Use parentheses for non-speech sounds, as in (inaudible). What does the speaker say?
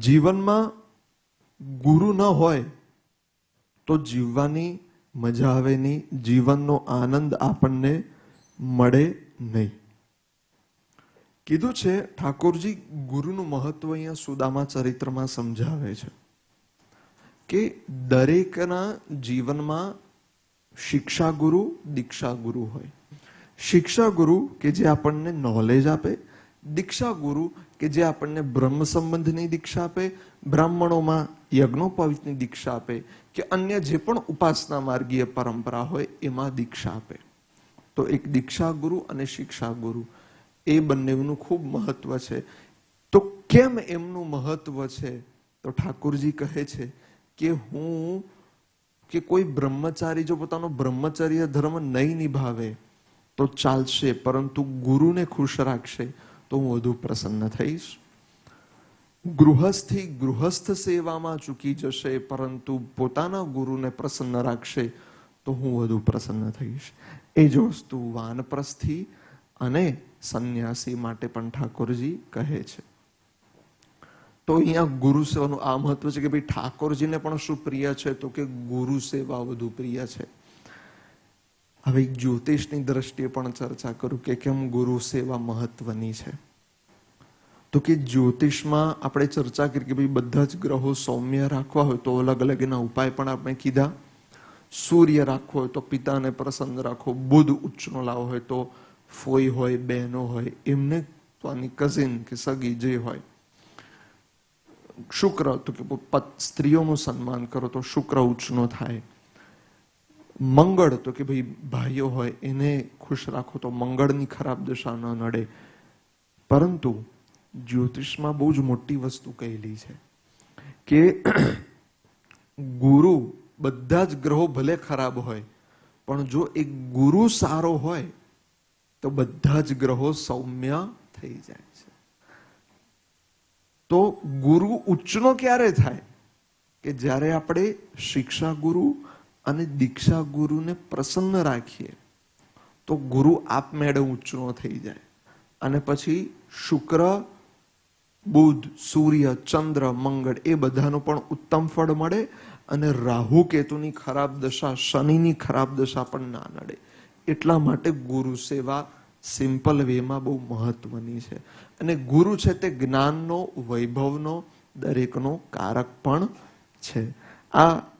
જીવનમાં ગુરુ ન હોય, તો જીવવાની મજા આવે નહીં. જીવનનો આનંદ આપણને મળે નહીં. કીધું છે, ઠાકોરજી ગુરુનું મહત્વ અહીંયા સુદામા ચરિત્રમાં સમજાવે છે કે દરેકના જીવનમાં શિક્ષા ગુરુ દીક્ષા ગુરુ હોય. શિક્ષા ગુરુ કે જે આપણને નોલેજ આપે દીક્ષા ગુરુ કે જે આપણને બ્રહ્મ સંબંધની દીક્ષા આપે, બ્રાહ્મણોમાં યજ્ઞોપવિતની દીક્ષા આપે કે અન્ય જે પણ ઉપાસના માર્ગીય પરંપરા હોય એમાં દીક્ષા આપે. તો એક દીક્ષા ગુરુ અને શિક્ષા ગુરુ, એ બંનેનું ખૂબ મહત્વ છે. તો કેમ એમનું મહત્વ છે? તો ઠાકોરજી કહે છે કે હું, કે કોઈ બ્રહ્મચારી જો પોતાનો બ્રહ્મચર્ય ધર્મ નહીં નિભાવે, તો ચાલશે, પરંતુ ગુરુને ખુશ રાખશે. તો હું વધુ પ્રસન્ન થઈશ ગૃહસ્થી ગૃહસ્થ સેવામાં ચૂકી જશે પરંતુ પોતાના ગુરુને પ્રસન્ન રાખશે તો હું વધુ પ્રસન્ન થઈશ એ જ વસ્તુ વાનપ્રસ્થી અને સંન્યાસી માટે પણ ઠાકોરજી કહે છે તો અહીંયા ગુરુ સેવાનું આ મહત્વ છે કે ભાઈ ઠાકોરજીને પણ શું પ્રિય છે તો કે ગુરુ સેવા વધુ પ્રિય છે હવે જ્યોતિષની દ્રષ્ટિએ પણ ચર્ચા કરું કે કેમ ગુરુ સેવા મહત્વની છે. તો કે જ્યોતિષમાં આપણે ચર્ચા કરી કે ભાઈ બધા જ ગ્રહો સૌમ્ય રાખવા હોય તો અલગ અલગ એના ઉપાય પણ આપણે કીધા. સૂર્ય રાખવો હોય તો પિતાને પ્રસન્ન રાખો બુધ ઉચ્ચનો લાવો હોય તો ફોઈ હોય, બહેનો હોય, એમને તો આની કઝિન કે સગી જે હોય. શુક્ર તો કે સ્ત્રીઓનું સન્માન કરો તો શુક્ર ઉચ્ચનો થાય. મંગળ તો કે ભાઈ ભાઈઓ હોય, એને ખુશ રાખો તો મંગળની ખરાબ દશા ન નડે. પરંતુ જ્યોતિષમાં બહુ જ મોટી વસ્તુ કહેલી છે કે (clears throat) ગુરુ બધા જ ગ્રહો ભલે ખરાબ હોય, પણ જો એક ગુરુ સારો હોય, તો બધા જ ગ્રહો સૌમ્ય થઈ જાય છે. તો ગુરુ ઉચ્ચનો ક્યારે થાય? કે જ્યારે આપણે શિક્ષા ગુરુ અને દીક્ષા ગુરુને પ્રસન્ન રાખીએ, તો ગુરુ આપમેળે ઊંચો થઈ જાય. અને પછી શુક્ર, બુધ, સૂર્ય, ચંદ્ર, મંગળ એ બધાનું પણ ઉત્તમ ફળ મળે અને રાહુ કેતુની ખરાબ દશા, શનિની ખરાબ દશા પણ ના નડે. એટલા માટે ગુરુ સેવા સિમ્પલ વેમાં બહુ મહત્વની છે. અને ગુરુ છે તે જ્ઞાનનો, વૈભવનો, દરેકનો કારક પણ છે. આ